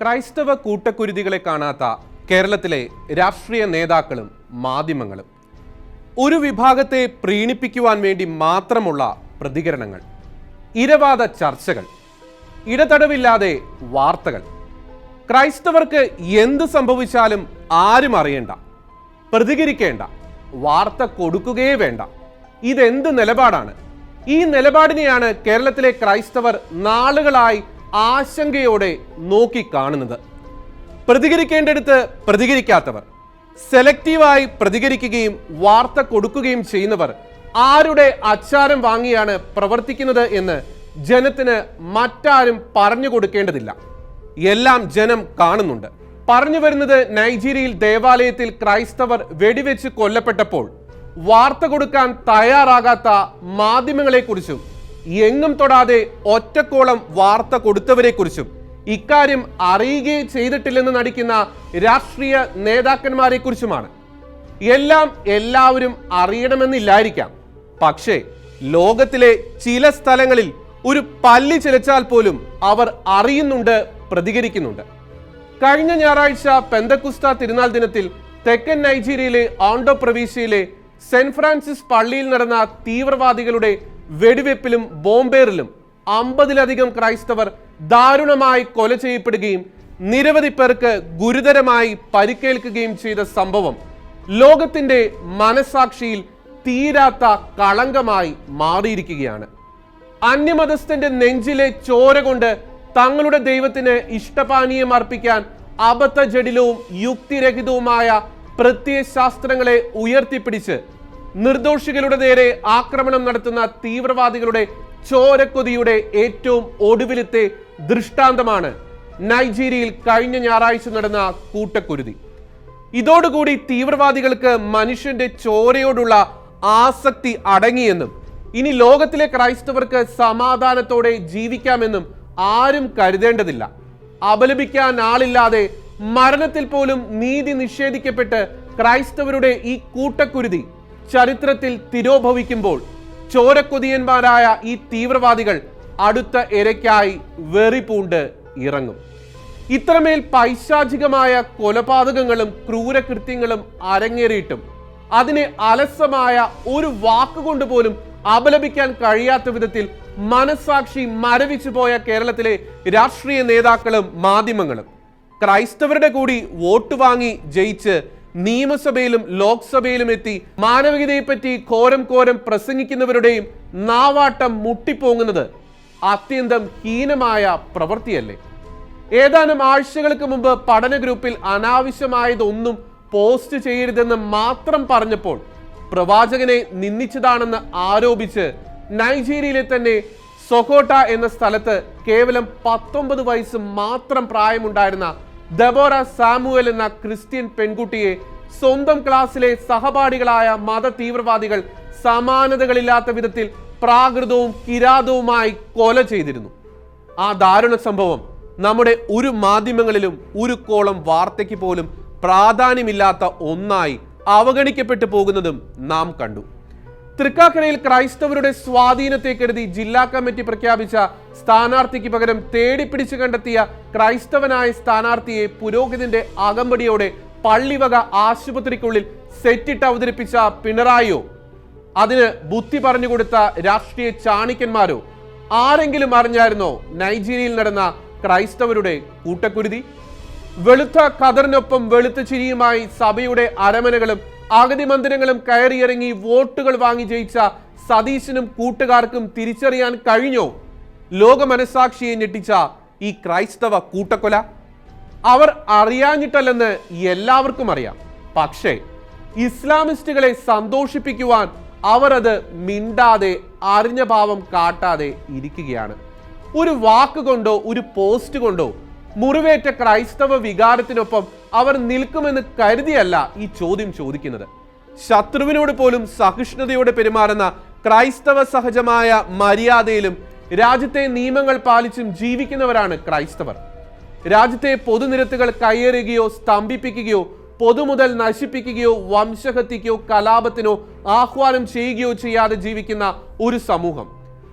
ക്രൈസ്തവ കൂട്ടക്കുരുതികളെ കാണാത്ത കേരളത്തിലെ രാഷ്ട്രീയ നേതാക്കളും മാധ്യമങ്ങളും ഒരു വിഭാഗത്തെ പ്രീണിപ്പിക്കുവാൻ വേണ്ടി മാത്രമുള്ള പ്രതികരണങ്ങൾ ഇരവാദ ചർച്ചകൾ ഇടതടവില്ലാതെ വാർത്തകൾ. ക്രൈസ്തവർക്ക് എന്ത് സംഭവിച്ചാലും ആരും അറിയണ്ട പ്രതികരിക്കേണ്ട വാർത്ത കൊടുക്കുകയേ വേണ്ട. ഇതെന്ത് നിലപാടാണ്? ഈ നിലപാടിനെയാണ് കേരളത്തിലെ ക്രൈസ്തവർ നാളുകളായി ആശങ്കയോടെ നോക്കിക്കാണുന്നത്. പ്രതികരിക്കേണ്ടടുത്ത് പ്രതികരിക്കാത്തവർ സെലക്റ്റീവായി പ്രതികരിക്കുകയും വാർത്ത കൊടുക്കുകയും ചെയ്യുന്നവർ ആരുടെ അച്ചാരം വാങ്ങിയാണ് പ്രവർത്തിക്കുന്നത് എന്ന് ജനത്തിന് മറ്റാരും പറഞ്ഞു കൊടുക്കേണ്ടതില്ല. എല്ലാം ജനം കാണുന്നുണ്ട്. പറഞ്ഞു വരുന്നത് നൈജീരിയയിൽ ദേവാലയത്തിൽ ക്രൈസ്തവർ വെടിവെച്ച് കൊല്ലപ്പെട്ടപ്പോൾ വാർത്ത കൊടുക്കാൻ തയ്യാറാകാത്ത മാധ്യമങ്ങളെക്കുറിച്ചും എങ്ങും തൊടാതെ ഒറ്റക്കോളം വാർത്ത കൊടുത്തവരെക്കുറിച്ചും ഇക്കാര്യം അറിയുകയും ചെയ്തിട്ടില്ലെന്ന് നടിക്കുന്ന രാഷ്ട്രീയ നേതാക്കന്മാരെ കുറിച്ചുമാണ് എല്ലാം എല്ലാവരും അറിയണമെന്നില്ലായിരിക്കാം. പക്ഷേ ലോകത്തിലെ ചില സ്ഥലങ്ങളിൽ ഒരു പല്ലി ചിലച്ചാൽ പോലും അവർ അറിയുന്നുണ്ട് പ്രതികരിക്കുന്നുണ്ട്. കഴിഞ്ഞ ഞായറാഴ്ച പെന്തക്കുസ്ത തിരുനാൾ ദിനത്തിൽ തെക്കൻ നൈജീരിയയിലെ ഓണ്ടോ പ്രവിശ്യയിലെ സെന്റ് ഫ്രാൻസിസ് പള്ളിയിൽ നടന്ന തീവ്രവാദികളുടെ വെടിവെപ്പിലും ബോംബേറിലും അമ്പതിലധികം ക്രൈസ്തവർ ദാരുണമായി കൊല ചെയ്യപ്പെടുകയും നിരവധി പേർക്ക് ഗുരുതരമായി പരിക്കേൽക്കുകയും ചെയ്ത സംഭവം ലോകത്തിന്റെ മനസാക്ഷിയിൽ തീരാത്ത കളങ്കമായി മാറിയിരിക്കുകയാണ്. അന്യമതസ്ഥന്റെ നെഞ്ചിലെ ചോര കൊണ്ട് തങ്ങളുടെ ദൈവത്തിന് ഇഷ്ടപാനീയം അർപ്പിക്കാൻ അബദ്ധജടിലവും യുക്തിരഹിതവുമായ പ്രത്യയശാസ്ത്രങ്ങളെ ഉയർത്തിപ്പിടിച്ച് നിർദോഷികളുടെ നേരെ ആക്രമണം നടത്തുന്ന തീവ്രവാദികളുടെ ചോരക്കൊതിയുടെ ഏറ്റവും ഒടുവിലത്തെ ദൃഷ്ടാന്തമാണ് നൈജീരിയയിൽ കഴിഞ്ഞ ഞായറാഴ്ച നടന്ന കൂട്ടക്കുരുതി. ഇതോടുകൂടി തീവ്രവാദികൾക്ക് മനുഷ്യന്റെ ചോരയോടുള്ള ആസക്തി അടങ്ങിയെന്നും ഇനി ലോകത്തിലെ ക്രൈസ്തവർക്ക് സമാധാനത്തോടെ ജീവിക്കാമെന്നും ആരും കരുതേണ്ടതില്ല. അപലപിക്കാൻ ആളില്ലാതെ മരണത്തിൽ പോലും നീതി നിഷേധിക്കപ്പെട്ട് ക്രൈസ്തവരുടെ ഈ കൂട്ടക്കുരുതി ചരിത്രത്തിൽ തിരോഭവിക്കുമ്പോൾ ചോരക്കൊതിയന്മാരായ ഈ തീവ്രവാദികൾ അടുത്ത ഇരയ്ക്കായി വെറിപൂണ്ട് ഇറങ്ങും. ഇത്രമേൽ പൈശാചികമായ കൊലപാതകങ്ങളും ക്രൂരകൃത്യങ്ങളും അരങ്ങേറിയിട്ടും അതിനെ അലസമായ ഒരു വാക്കുകൊണ്ട് പോലും അപലപിക്കാൻ കഴിയാത്ത വിധത്തിൽ മനസാക്ഷി മരവിച്ചു പോയ കേരളത്തിലെ രാഷ്ട്രീയ നേതാക്കളും മാധ്യമങ്ങളും. ക്രൈസ്തവരുടെ കൂടി വോട്ട് വാങ്ങി ജയിച്ച് നിയമസഭയിലും ലോക്സഭയിലും എത്തി മാനവികതയെപ്പറ്റി കോരം കോരം പ്രസംഗിക്കുന്നവരുടെയും നാവാട്ടം മുട്ടിപ്പോങ്ങുന്നത് അത്യന്തം ഹീനമായ പ്രവൃത്തിയല്ലേ? ഏതാനും ആഴ്ചകൾക്ക് മുമ്പ് പഠന ഗ്രൂപ്പിൽ അനാവശ്യമായതൊന്നും പോസ്റ്റ് ചെയ്യരുതെന്ന് മാത്രം പറഞ്ഞപ്പോൾ പ്രവാചകനെ നിന്ദിച്ചതാണെന്ന് ആരോപിച്ച് നൈജീരിയയിലെ തന്നെ സൊക്കോട്ട എന്ന സ്ഥലത്ത് കേവലം പത്തൊമ്പത് വയസ്സ് മാത്രം പ്രായമുണ്ടായിരുന്ന ദബോറ സാമുവൽ എന്ന ക്രിസ്ത്യൻ പെൺകുട്ടിയെ സ്വന്തം ക്ലാസ്സിലെ സഹപാഠികളായ മത തീവ്രവാദികൾ സമാനതകളില്ലാത്ത വിധത്തിൽ പ്രാകൃതവും കിരാതവുമായി കൊല ചെയ്തിരുന്നു. ആ ദാരുണ സംഭവം നമ്മുടെ ഒരു മാധ്യമങ്ങളിലും ഒരു കോളം വാർത്തയ്ക്ക് പോലും പ്രാധാന്യമില്ലാത്ത ഒന്നായി അവഗണിക്കപ്പെട്ടു പോകുന്നതും നാം കണ്ടു. തൃക്കാക്കരയിൽ ക്രൈസ്തവരുടെ സ്വാധീനത്തെ കരുതി ജില്ലാ കമ്മിറ്റി പ്രഖ്യാപിച്ച സ്ഥാനാർത്ഥിക്ക് പകരം തേടിപ്പിടിച്ചു കണ്ടെത്തിയ ക്രൈസ്തവനായ സ്ഥാനാർത്ഥിയെ പുരോഹിതന്റെ അകമ്പടിയോടെ പള്ളിവക ആശുപത്രിക്കുള്ളിൽ സെറ്റിട്ട് അവതരിപ്പിച്ച പിണറായിയോ? അതിന് ബുദ്ധി പറഞ്ഞുകൊടുത്ത രാഷ്ട്രീയ ചാണിക്കന്മാരോ? ആരെങ്കിലും അറിഞ്ഞായിരുന്നോ നൈജീരിയയിൽ നടന്ന ക്രൈസ്തവരുടെ കൂട്ടക്കുരുതി? വെളുത്ത കതറിനൊപ്പം വെളുത്ത ചിരിയുമായി സഭയുടെ അരമനകളും അഗതി മന്ദിരങ്ങളും കയറിയിറങ്ങി വോട്ടുകൾ വാങ്ങി ജയിച്ച സതീശനും കൂട്ടുകാർക്കും തിരിച്ചറിയാൻ കഴിഞ്ഞോ? ലോക മനസാക്ഷിയെ ഞെട്ടിച്ച ഈ ക്രൈസ്തവ കൂട്ടക്കൊല? അവർ അറിയാഞ്ഞിട്ടല്ലെന്ന് എല്ലാവർക്കും അറിയാം. പക്ഷേ ഇസ്ലാമിസ്റ്റുകളെ സന്തോഷിപ്പിക്കുവാൻ അവർ അത് മിണ്ടാതെ അറിഞ്ഞ ഭാവം കാട്ടാതെ ഇരിക്കുകയാണ്. ഒരു വാക്ക് കൊണ്ടോ ഒരു പോസ്റ്റ് കൊണ്ടോ മുറിവേറ്റ ക്രൈസ്തവ വികാരത്തിനൊപ്പം അവർ നിൽക്കുമെന്ന് കരുതിയല്ല ഈ ചോദ്യം ചോദിക്കുന്നത്. ശത്രുവിനോട് പോലും സഹിഷ്ണുതയോടെ പെരുമാറുന്ന ക്രൈസ്തവ സഹജമായ മര്യാദയിലും രാജ്യത്തെ നിയമങ്ങൾ പാലിച്ചും ജീവിക്കുന്നവരാണ് ക്രൈസ്തവർ. രാജ്യത്തെ പൊതുനിരത്തുകൾ കയ്യേറുകയോ സ്തംഭിപ്പിക്കുകയോ പൊതുമുതൽ നശിപ്പിക്കുകയോ വംശഹത്യക്കോ കലാപത്തിനോ ആഹ്വാനം ചെയ്യുകയോ ചെയ്യാതെ ജീവിക്കുന്ന ഒരു സമൂഹം.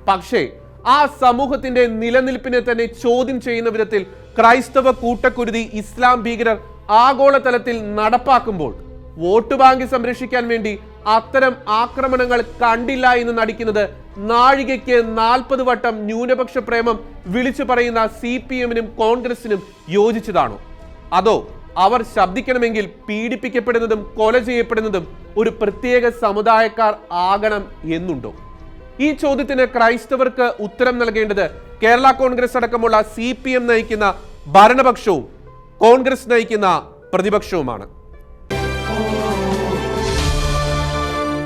പക്ഷേ ആ സമൂഹത്തിന്റെ നിലനിൽപ്പിനെ തന്നെ ചോദ്യം ചെയ്യുന്ന വിധത്തിൽ ക്രൈസ്തവ കൂട്ടക്കുരുതി ഇസ്ലാം ഭീകരർ ആഗോളതലത്തിൽ നടപ്പാക്കുമ്പോൾ വോട്ട് ബാങ്ക് സംരക്ഷിക്കാൻ വേണ്ടി അത്തരം ആക്രമണങ്ങൾ കണ്ടില്ല എന്ന് നടിക്കുന്നത് നാഴികയ്ക്ക് നാൽപ്പത് വട്ടം ന്യൂനപക്ഷ പ്രേമം വിളിച്ചു പറയുന്ന സി പി എമ്മിനും കോൺഗ്രസിനും യോജിച്ചതാണോ? അതോ അവർ ശബ്ദിക്കണമെങ്കിൽ പീഡിപ്പിക്കപ്പെടുന്നതും കൊല ചെയ്യപ്പെടുന്നതും ഒരു പ്രത്യേക സമുദായക്കാർ ആകണം എന്നുണ്ടോ? ഈ ചോദ്യത്തിന് ക്രൈസ്തവർക്ക് ഉത്തരം നൽകേണ്ടത് കേരള കോൺഗ്രസ് അടക്കമുള്ള സി നയിക്കുന്ന ഭരണപക്ഷവും കോൺഗ്രസ് നയിക്കുന്ന പ്രതിപക്ഷവുമാണ്.